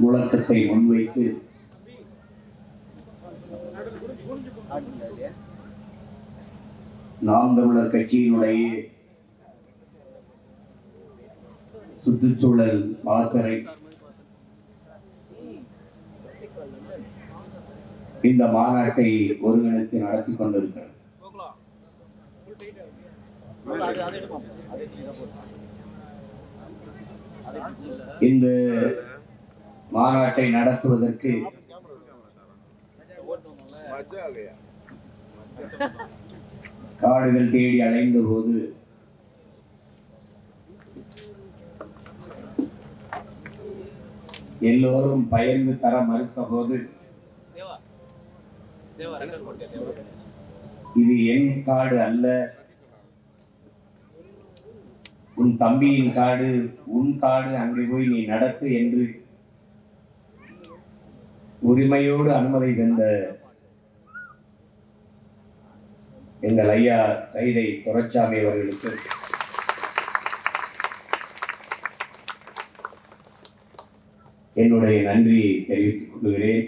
முழக்கத்தை முன்வைத்து நாம் தமிழர் கட்சியினுடைய சுற்றுச்சூழல் பாசறை இந்த மாநாட்டை ஒருங்கிணைத்து நடத்தி கொண்டிருக்கிறது. இந்த மாநாட்டை நடத்துவதற்கு. காடுகள் தேடி அலைந்த போது. எல்லோரும் பயந்து தர மறுத்த போது. இது என் காடு அல்ல. உன் தம்பியின் காடு உன் காடு அங்கே போய் நீ நடத்து என்று உரிமையோடு அனுமதி தந்த எங்கள் ஐயா சைதை துரச்சாமி அவர்களுக்கு என்னுடைய நன்றியை தெரிவித்துக் கொள்கிறேன்.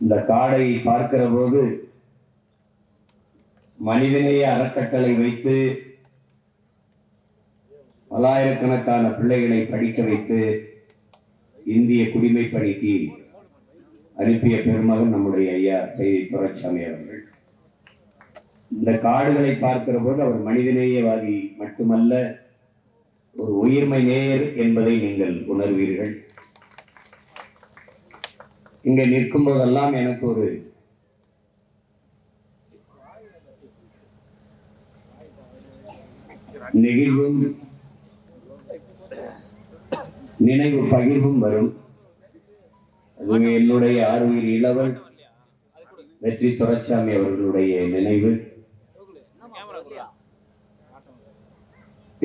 இந்த காடை பார்க்கிற போது மனிதநேய அறக்கட்டளை வைத்து பல்லாயிரக்கணக்கான பிள்ளைகளை படிக்க வைத்து இந்திய குடிமை பணிக்கு அனுப்பிய பெருமகன் நம்முடைய ஐயா செய்தி துரைசாமி அவர்கள். இந்த காடுகளை பார்க்கிற போது அவர் மனிதநேயவாதி மட்டுமல்ல ஒரு உயிர்மை நேயர் என்பதை நீங்கள் உணர்வீர்கள். இங்கே நிற்கும் போதெல்லாம் எனக்கு ஒரு நெகிழ்வும் நினைவு பகிர்வும் வரும். என்னுடைய ஆறுயிர் இளவல் வெற்றி துரைச்சாமி அவர்களுடைய நினைவு.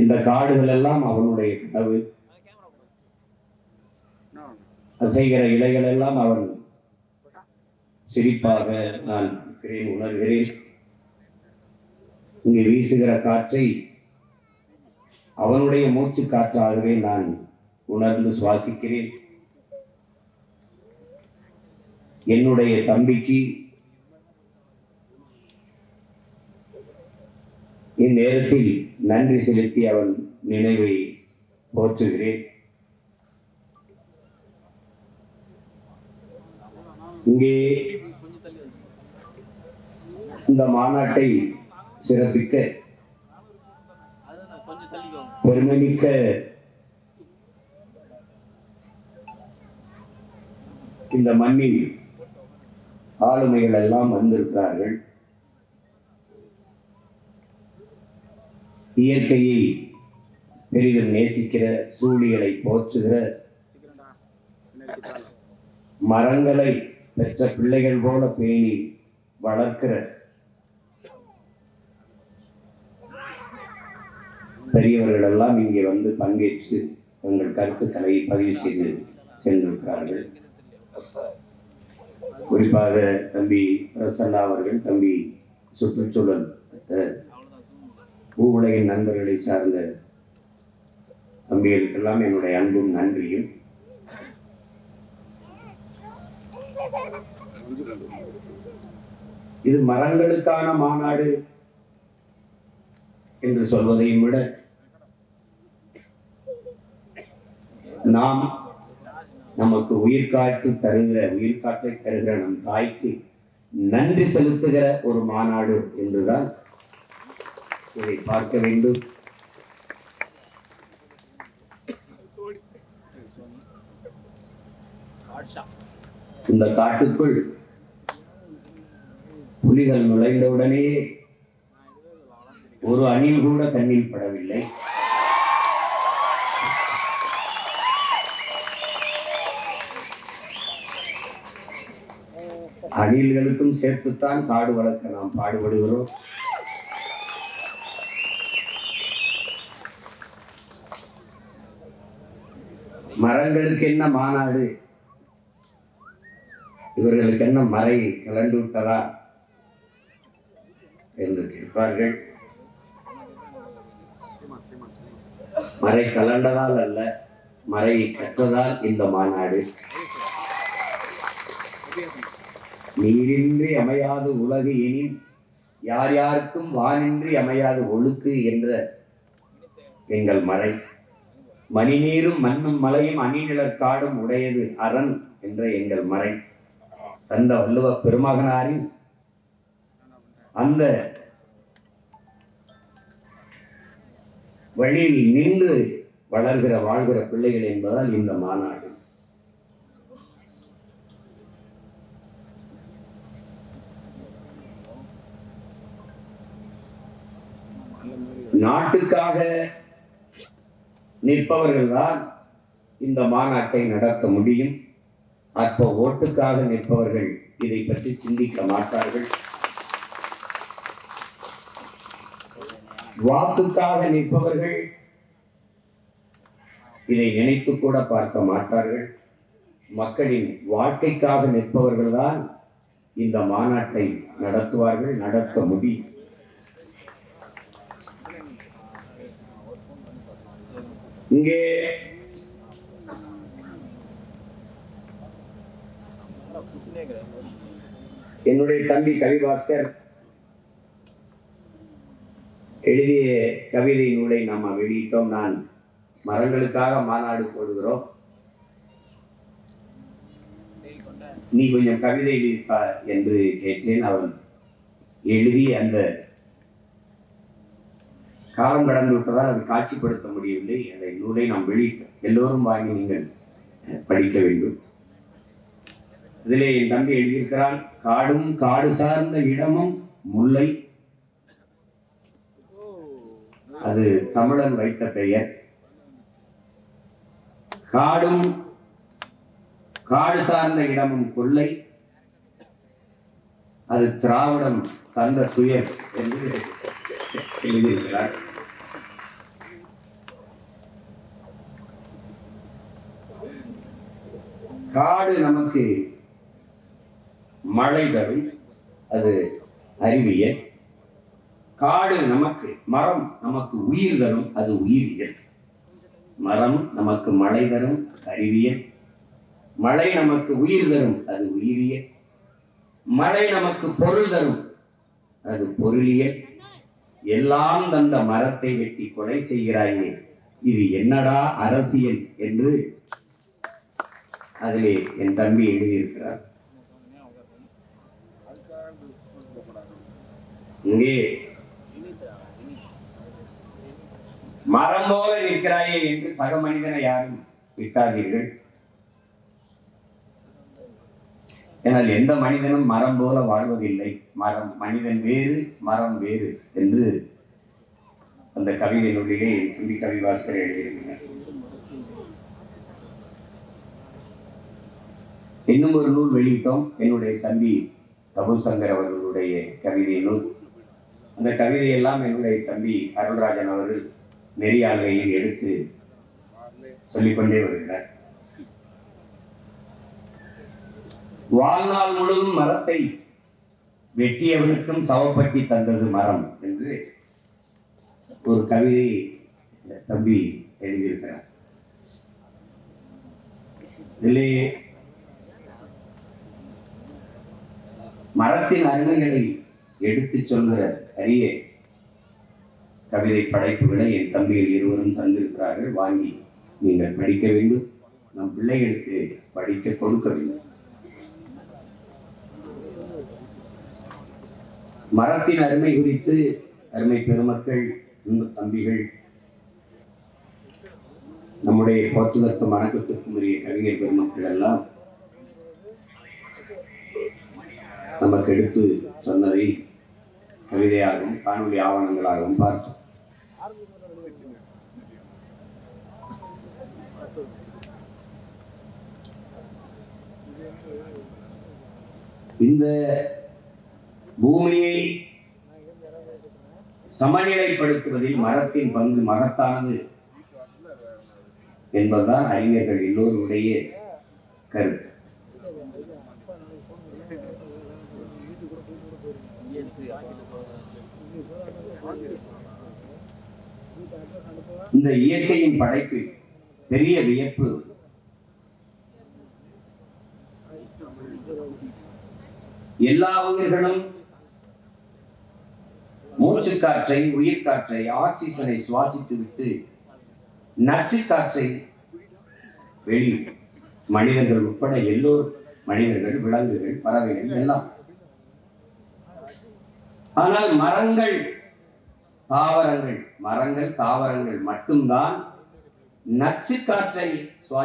இந்த காடுகள் எல்லாம் அவனுடைய கனவு. அசைகிற இலைகள் எல்லாம் அவன் சிரிப்பாக நான் உணர்கிறேன். இங்கே வீசுகிற காற்றை அவனுடைய மூச்சு காற்றாகவே நான் உணர்ந்து சுவாசிக்கிறேன். என்னுடைய தம்பிக்கு இந்நேரத்தில் நன்றி செலுத்தி அவன் நினைவை போற்றுகிறேன். இங்கே இந்த மாநாட்டை சிறப்பிக்க பெருமைமிக்க இந்த மண்ணில் ஆளுமைகள் எல்லாம் வந்திருக்கிறார்கள். இயற்கையை பெரிதும் நேசிக்கிற சூழிகளை போற்றுகிற மரங்களை பெற்ற பிள்ளைகள் போல பேணி வளர்க்கிற பெரியவர்கள் எல்லாம் இங்கே வந்து பங்கேற்று தங்கள் கருத்துக்களை பதிவு செய்து சென்றிருக்கிறார்கள். குறிப்பாக தம்பி பிரசன்னா அவர்கள் தம்பி சுற்றுச்சூழல் பூவுலகின் நண்பர்களை சார்ந்த தம்பிகளுக்கெல்லாம் என்னுடைய அன்பும் நன்றியும். இது மரங்களுக்கான மாநாடு என்று சொல்வதையும் விட நாம் நமக்கு உயிர்காட்டு தருகிற உயிர்காட்டை தருகிற நம் தாய்க்கு நன்றி செலுத்துகிற ஒரு மாநாடு என்றுதான் இதை பார்க்க வேண்டும். இந்த காட்டுக்குள் புலிகள் நுழைந்தவுடனே ஒரு அணில் கூட கண்ணில் படவில்லை. அணில்களுக்கும் சேர்த்துத்தான் காடு வளர்க்க நாம் பாடுபடுகிறோம். மரங்களுக்கு என்ன மாநாடு? இவர்களுக்கு என்ன மறை கலண்டு விட்டதா என்று கேட்பார்கள். மறை கலண்டதால் அல்ல மறையை கற்றதால் இந்த மாநாடு. நீரின்றி அமையாது உலகு எனின் யார் யாருக்கும் வானின்றி அமையாது ஒழுக்கு என்ற எங்கள் மழை மணிநீரும் மண்ணும் மலையும் அணிநிலர் காடும் உடையது அரண் என்ற எங்கள் மறை. தந்த வள்ளுவ பெருமகனாரின் அந்த வழியில் நின்று வளர்கிற வாழ்கிற பிள்ளைகள் என்பதால் இந்த மாநாடு. நாட்டுக்காக நிற்பவர்கள்தான் இந்த மாநாட்டை நடத்த முடியும். அற்ப ஓட்டுக்காக நிற்பவர்கள் இதை பற்றி சிந்திக்க மாட்டார்கள். வாக்குக்காக நிற்பவர்கள் இதை நினைத்து கூட பார்க்க மாட்டார்கள். மக்களின் வாழ்க்கைக்காக நிற்பவர்கள்தான் இந்த மாநாட்டை நடத்துவார்கள் நடத்த முடியும். இங்கே என்னுடைய தம்பி கவிபாஸ்கர் எழுதிய கவிதை நூலை நாம் வெளியிட்டோம். நான் மரங்களுக்காக மாநாடு போடுகிறோம். நீ கொஞ்சம் கவிதை எழுதித்தா என்று கேட்டேன். அவன் எழுதி அந்த காலம் கடந்து விட்டதால் அது காட்சிப்படுத்த முடியவில்லை. அதை நூலை நாம் வெளியிட்டோம் எல்லோரும் வாங்கி நீங்கள் படிக்க வேண்டும். இதிலே என் தம்பி எழுதியிருக்கிறான் காடும் காடு சார்ந்த இடமும் முல்லை. அது தமிழன் வைத்த பெயர். காடும் காடு சார்ந்த இடமும் கொள்ளை அது திராவிடம் தந்த துயர் என்று எழுதியிருக்கிறார். காடு நமக்கு மழை தரும் அது அறிவியல். காடு நமக்கு மரம் நமக்கு உயிர் தரும் அது உயிரியல். மரம் நமக்கு மழை தரும் அறிவியல். மழை நமக்கு உயிர் தரும் அது உயிரியல். மழை நமக்கு பொருள் தரும் அது பொருளியல். எல்லாம் தந்த மரத்தை வெட்டி கொலை செய்கிறாயே இது என்னடா அரசியல் என்று அதிலே என் தம்பி எழுதியிருக்கிறார். இங்கே மரம் போல நிற்கிறாயே என்று சக மனிதனை யாரும் திட்டாதீர்கள் ஏனால் எந்த மனிதனும் மரம் போல வாழ்வதில்லை. மரம் மனிதன் வேறு மரம் வேறு என்று அந்த கவிதையினுடைய நூலிலே என் துணி கவிவாசகர் எழுதியிருக்கிறார். இன்னும் ஒரு நூல் வெளியிட்டோம். என்னுடைய தம்பி தபு சங்கர் அவர்களுடைய கவிதை நூல். அந்த கவிதையெல்லாம் என்னுடைய தம்பி அருள்ராஜன் அவர்கள் நெறியாள்கையில் எடுத்து சொல்லிக்கொண்டே வருகிறார். வாழ்நாள் முழுவதும் மரத்தை வெட்டியவனுக்கும் சவப்பட்டி தந்தது மரம் என்று ஒரு கவிதை தம்பி எழுதியிருக்கிறார். இதிலேயே மரத்தின் அருமைகளை எடுத்துச் சொல்கிற அரிய கவிதை படைப்புகளை என் தம்பிகள் இருவரும் தந்திருக்கிறார்கள். வாங்கி நீங்கள் படிக்க வேண்டும். நம் பிள்ளைகளுக்கு படிக்க கொடுக்க வேண்டும். மரத்தின் அருமை குறித்து அருமை பெருமக்கள் அன்பு தம்பிகள் நம்முடைய போற்றுதற்கும் வணக்கத்திற்கும் உரிய கவிஞர் பெருமக்கள் எல்லாம் நமக்கு எடுத்து சொன்னதை கவிதையாகவும் காணொலி ஆவணங்களாகவும் பார்த்தோம். இந்த பூமியை சமநிலைப்படுத்துவதில் மரத்தின் பங்கு மகத்தானது என்பதுதான் அறிஞர்கள் எல்லோருடைய கருத்து. இந்த இயற்கையின் படைப்பு பெரிய வியப்பு. எல்லா உயிர்களும் மூச்சு காற்றை உயிர் காற்றை ஆக்சிஜனை சுவாசித்து விட்டு நச்சு காற்றை வெளியிடும் மனிதர்கள் உட்பட எல்லோரும் மனிதர்கள் விலங்குகள் பறவைகள் எல்லாம் ஆனால் மரங்கள் தாவரங்கள். மரங்கள் தாவரங்கள் மட்டும்தான் நச்சு காற்றை சுவா